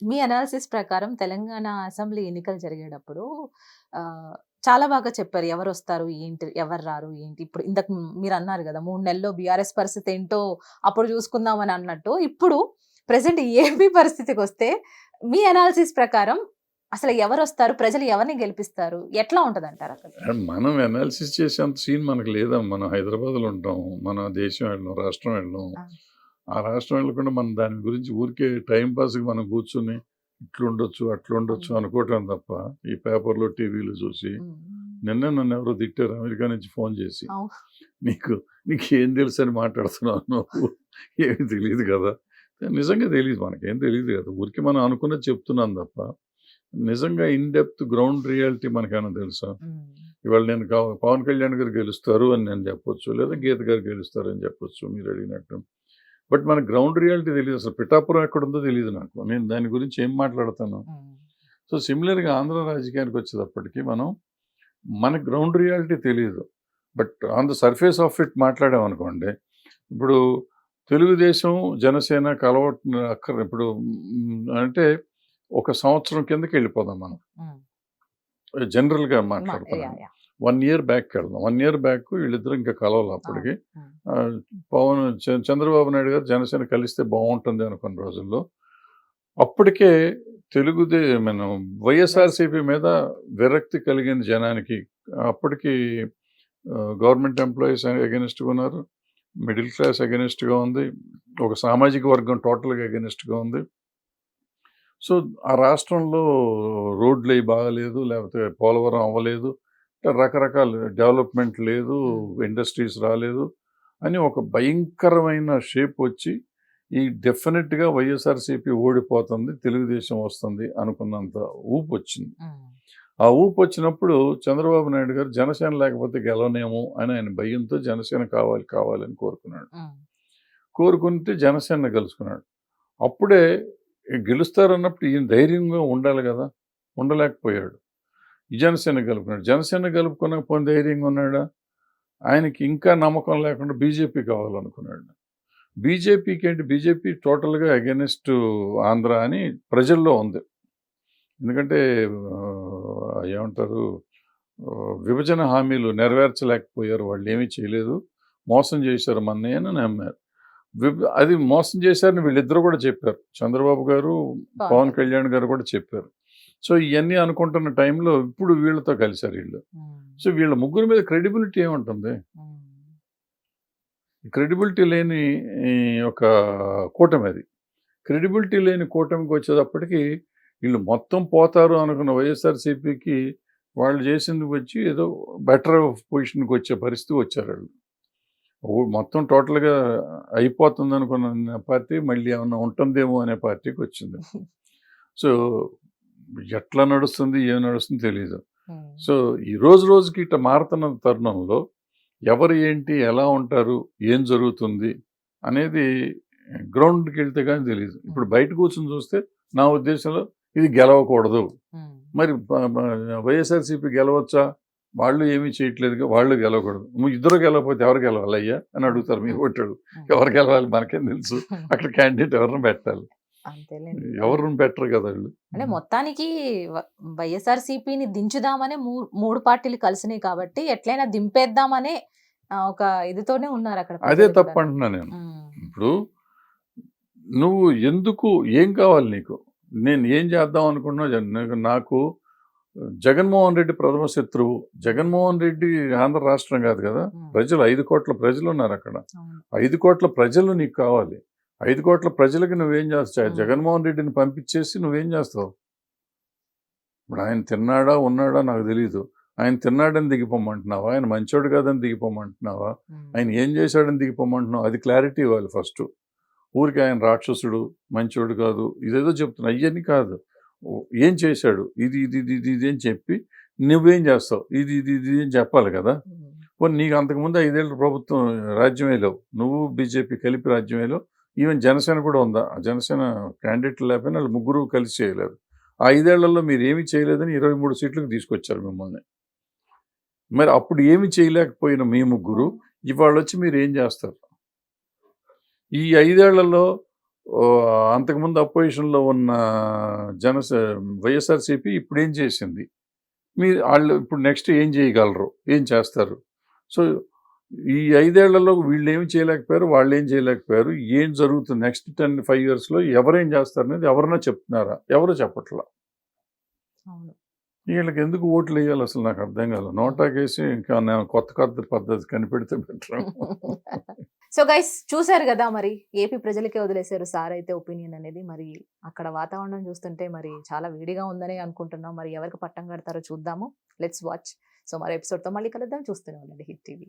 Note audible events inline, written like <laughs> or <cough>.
మీ analysis ప్రకారం Telangana assembly ఎన్నికలు జరిగేటప్పుడు చాలా బాగా చెప్పారు. ఎవరొస్తారు? ఏంటి? ఎవరు రారు? ఏంటి? ఇప్పుడు ఇంతకు మీరు అన్నారు గదా! 3 నెలల్లో బీఆర్ఎస్ పరిస్థితి ఏంటో అప్పుడు చూసుకుందాం అని అన్నట్టు. ఇప్పుడు ప్రెజెంట్ ఏపీ పరిస్థితికొస్తే మీ అనాలిసిస్ ప్రకారం అసలు ఎవరొస్తారు? ప్రజలు ఎవరిని గెలిపిస్తారు? ఎట్లా ఉంటదంటారు అక్కడ? అండ్ మనం అనాలిసిస్ చేసేంత సీన్ మనకు లేదమ్మా. మనం హైదరాబాద్‌లో ఉంటాం. మన దేశం వెళ్ళం, రాష్ట్రం వెళ్ళం. ఆ! రాష్ట్రం వెళ్ళకుండా మనం దాని గురించి ఊరికే టైమ్ పాస్‌కి మనం కూర్చొని ఇట్లుండొచ్చు, అట్లుండొచ్చు. అనుకోవటం తప్ప ఈ పేపర్‌లో, టీవీలో చూసి. నిన్నే నన్ను ఎవరో తిట్టారు అమెరికా నుంచి ఫోన్ చేసి. నీకు నీకేం తెలుసని మాట్లాడుతున్నావు నువ్వు? ఏమి తెలీదు కదా! నిజంగా తెలీదు. మనకేం తెలీదు కదా! ఊరికే మనం అనుకున్నది చెప్తున్నాం తప్ప నిజంగా ఇన్ డెప్త్ గ్రౌండ్ రియాలిటీ మనకేమైనా తెలుసా? ఇవాళ నేను పవన్ కళ్యాణ్ గారు గెలుస్తారు అని నేను చెప్పొచ్చు. లేదా గీత గారు గెలుస్తారు అని చెప్పొచ్చు మీరు అడిగినట్టు. బట్ మనకు గ్రౌండ్ రియాలిటీ తెలీదు. అసలు పిఠాపురం ఎక్కడుందో తెలీదు నాకు. నేను దాని గురించి ఏం మాట్లాడతాను? సో సిమిలర్‌గా ఆంధ్ర రాజకీయానికి వచ్చేటప్పటికి మనం మనకు గ్రౌండ్ రియాలిటీ తెలీదు. But on the surface of it మాట్లాడామనుకోండి. ఇప్పుడు తెలుగుదేశం, జనసేన కలవట అక్కర ఇప్పుడు అంటే ఒక సంవత్సరం కిందకి వెళ్ళిపోదాం మనం. జనరల్‌గా మ 1 ఇయర్ బ్యాక్‌కి వెళ్దాం. 1 ఇయర్ బ్యాక్ వీళ్ళిద్దరూ ఇంకా కలవల అప్పటికి. పవన్ చంద్రబాబు నాయుడు గారు జనసేన కలిస్తే బావుంటుంది అనుకున్న రోజుల్లో. అప్పటికే తెలుగుదే మనం వైఎస్ఆర్‌సీపీ మీద విరక్తి కలిగింది జనానికి. అప్పటికి గవర్నమెంట్ ఎంప్లాయీస్ అగైనిస్ట్‌గా ఉన్నారు. మిడిల్ క్లాస్ అగైనిస్ట్‌గా ఉంది. ఒక సామాజిక వర్గం టోటల్‌గా అగైనిస్ట్‌గా ఉంది. సో, ఆ రాష్ట్రంలో రోడ్లయి బాగాలేదు. లేకపోతే పోలవరం అవ్వలేదు. రకరకాల డెవలప్‌మెంట్ లేదు. ఇండస్ట్రీస్ రాలేదు. అని ఒక భయంకరమైన షేప్ వచ్చి ఈ డెఫినిట్‌గా వైఎస్ఆర్‌సీపీ ఓడిపోతుంది. తెలుగుదేశం వస్తుంది అనుకున్నంత ఊపొచ్చింది. హ్మ్. ఆ ఊపొచ్చినప్పుడు చంద్రబాబు నాయుడు గారు జనసేన లేకపోతే గెలవనేమో అని ఆయన భయంతో జనసేన కావాలి, కావాలని కోరుకున్నాడు. కోరుకుంటే జనసేన గెలుచుకున్నాడు. అప్పుడే గెలుస్తారన్నప్పుడు ఈయన ధైర్యంగా ఉండాలి గదా! ఉండలేకపోయాడు. జనసేన గెలుపుకున్నాడు. జనసేన గెలుపుకోనకపోతే ధైర్యంగా ఉన్నాడా? ఆయనకి ఇంకా నమ్మకం లేకుండా బీజేపీ కావాలనుకున్నాడు. బీజేపీకి ఏంటి బీజేపీ టోటల్‌గా అగైనిస్ట్ ఆంధ్ర అని ప్రజల్లో ఉంది. ఎందుకంటే ఏమంటారు విభజన హామీలు నెరవేర్చలేకపోయారు. వాళ్ళేమీ చేయలేదు. మోసం చేశారు మన్ని అని నమ్మారు. అది మోసం చేశారని వీళ్ళిద్దరూ కూడా చెప్పారు. చంద్రబాబు గారు, పవన్. కళ్యాణ్ గారు కూడా చెప్పారు. సో, ఇయన్నీ అనుకుంటున్న టైంలో ఇప్పుడు వీళ్ళతో కలిసారు ఈళ్ళు. హ్మ్. సో, వీళ్ళ ముగ్గురి మీద క్రెడిబిలిటీ ఏముంటుంది? క్రెడిబిలిటీ లేని ఒక కూటమి అది. క్రెడిబిలిటీ లేని కూటమికి వచ్చేటప్పటికి వీళ్ళు మొత్తం పోతారు అనుకున్న వైఎస్ఆర్‌సీపీకి వాళ్ళు చేసింది వచ్చి ఏదో బెటర్ పొజిషన్‌కి వచ్చే పరిస్థితి వచ్చారాళ్ళు. ఓ మొత్తం టోటల్‌గా అయిపోతుందనుకున్న పార్టీ మళ్ళీ ఏమన్నా ఉంటుందేమో అనే పార్టీకి వచ్చింది. <laughs> సో, ఎట్లా నడుస్తుంది? ఏం నడుస్తుందో తెలీదు. హ్మ్. సో, ఈ రోజు రోజుకి ఇట్లా మారుతున్న తరుణంలో ఎవరు ఏంటి? ఎలా ఉంటారు? ఏం జరుగుతుంది? అనేది గ్రౌండ్‌కెళ్తే గాని తెలీదు. ఇప్పుడు హ్మ్. బయట కూర్చొని చూస్తే నా ఉద్దేశంలో ఇది గెలవకూడదు. మరి వైఎస్ఆర్‌సీపీ గెలవచ్చా? వాళ్ళు ఏమీ చేయట్లేదుగా వాళ్ళు గెలవకూడదు. నువ్వు ఇద్దరు గెలవకపోతే ఎవరు గెలవాలయ్యా? అని అడుగుతారు మీ ఓటోళ్ళు. హ్మ్. ఎవరు గెలవాలి మనకేం తెలుసు? అక్కడ <laughs> క్యాండిడేట్ ఎవరిని పెట్టాలి? ఎవరిని పెట్టరు కదా! అంటే మొత్తానికి వ వైఎస్ఆర్‌సీపీని దించుదామనే మూ 3 పార్టీలు కలిసినాయి కాబట్టి ఎట్లైనా దింపేద్దామనే ఒక ఇదితోనే ఉన్నారక్కడ అదే ప్రజలు కూడా. తప్పంటున్నా నేను. ఇప్పుడు నువ్వు ఎందుకు ఏం కావాలి నీకు? నేను ఏం చేద్దాం అనుకుంటున్నావు నాకు జగన్మోహన్ రెడ్డి ప్రథమ శత్రువు. జగన్మోహన్ రెడ్డి ఆంధ్ర రాష్ట్రం కాదు కదా! హ్మ్. ప్రజలు 5,00,00,000 ప్రజలున్నారక్కడ. అవును. 5,00,00,000 ప్రజలు నీకు కావాలి. 5,00,00,000 ప్రజలకి నువ్వేం చేస్తావు? జగన్మోహన్ రెడ్డిని పంపించేసి నువ్వేం చేస్తావు? ఇప్పుడు ఆయన తిన్నాడా? ఉన్నాడా? నాకు తెలీదు. ఆయన తిన్నాడని దిగిపోమంటున్నావా? ఆయన మంచోడు కాదని దిగిపోమంటున్నావా? ఆయన ఏం చేశాడని దిగిపోమంటున్నావు? అది క్లారిటీ ఇవ్వాలి ఫస్టు. ఊరికే ఆయన రాక్షసుడు, మంచోడు కాదు. ఇదేదో చెప్తున్నా. ఇయన్నీ కాదు. ఏం చేశాడు? ఇది, ఇది, ఇది, ఇది, ఇది అని చెప్పి నువ్వేం చేస్తావు? ఇది, ఇది, ఇది అని చెప్పాలి కదా! పోనీ నీకు అంతకుముందు 5 ఏళ్ళ ప్రభుత్వం రాజ్యమే లేవు. నువ్వు బీజేపీ కలిపి రాజ్యమే లేవు. ఈవెన్ జనసేన కూడా ఉందా? జనసేన క్యాండిడేట్లు లేకపోయినా వాళ్ళు ముగ్గురు కలిసి చేయలేరు. ఆ ఐదేళ్ళలో మీరు ఏమి చేయలేదని 23 సీట్లకు తీసుకొచ్చారు మిమ్మల్ని. మరి అప్పుడు ఏమి చేయలేకపోయిన మీ ముగ్గురు ఇవాళ వచ్చి మీరు ఏం చేస్తారు? ఈ ఐదేళ్ళలో అంతకుముందు అపోజిషన్లో ఉన్న జనస వైఎస్ఆర్సీపీ ఇప్పుడు ఏం చేసింది మీరు వాళ్ళు ఇప్పుడు నెక్స్ట్ ఏం చేయగలరు ఏం చేస్తారు సో ఈ ఐదేళ్ళలో వీళ్ళు ఏం చేయలేకపోయారు వాళ్ళు ఏం చేయలేకపోయారు ఏం జరుగుతుంది నెక్స్ట్ టెన్ ఫైవ్ ఇయర్స్లో ఎవరేం చేస్తారు అనేది ఎవరన్నా చెప్తున్నారా? ఎవరు చెప్పట్లా? వీళ్ళకి ఎందుకు ఓట్లు వేయాలి అసలు నాకు అర్థం కాదు నోటాకేసి ఇంకా నేను కొత్త కొత్త పద్ధతి కనిపెడితే బెటర్. <laughs> సో గైస్ చూశారు కదా మరి ఏపీ ప్రజలకే వదిలేశారు సార్ అయితే ఒపీనియన్ అనేది. మరి అక్కడ వాతావరణం చూస్తుంటే మరి చాలా వేడిగా ఉందని అనుకుంటున్నాం. మరి ఎవరికి పట్టం కడతారో చూద్దాము. Let's watch. సో మరి ఎపిసోడ్తో మళ్ళీ కలుద్దాం. చూస్తూనే ఉండండి హిట్ టీవీ.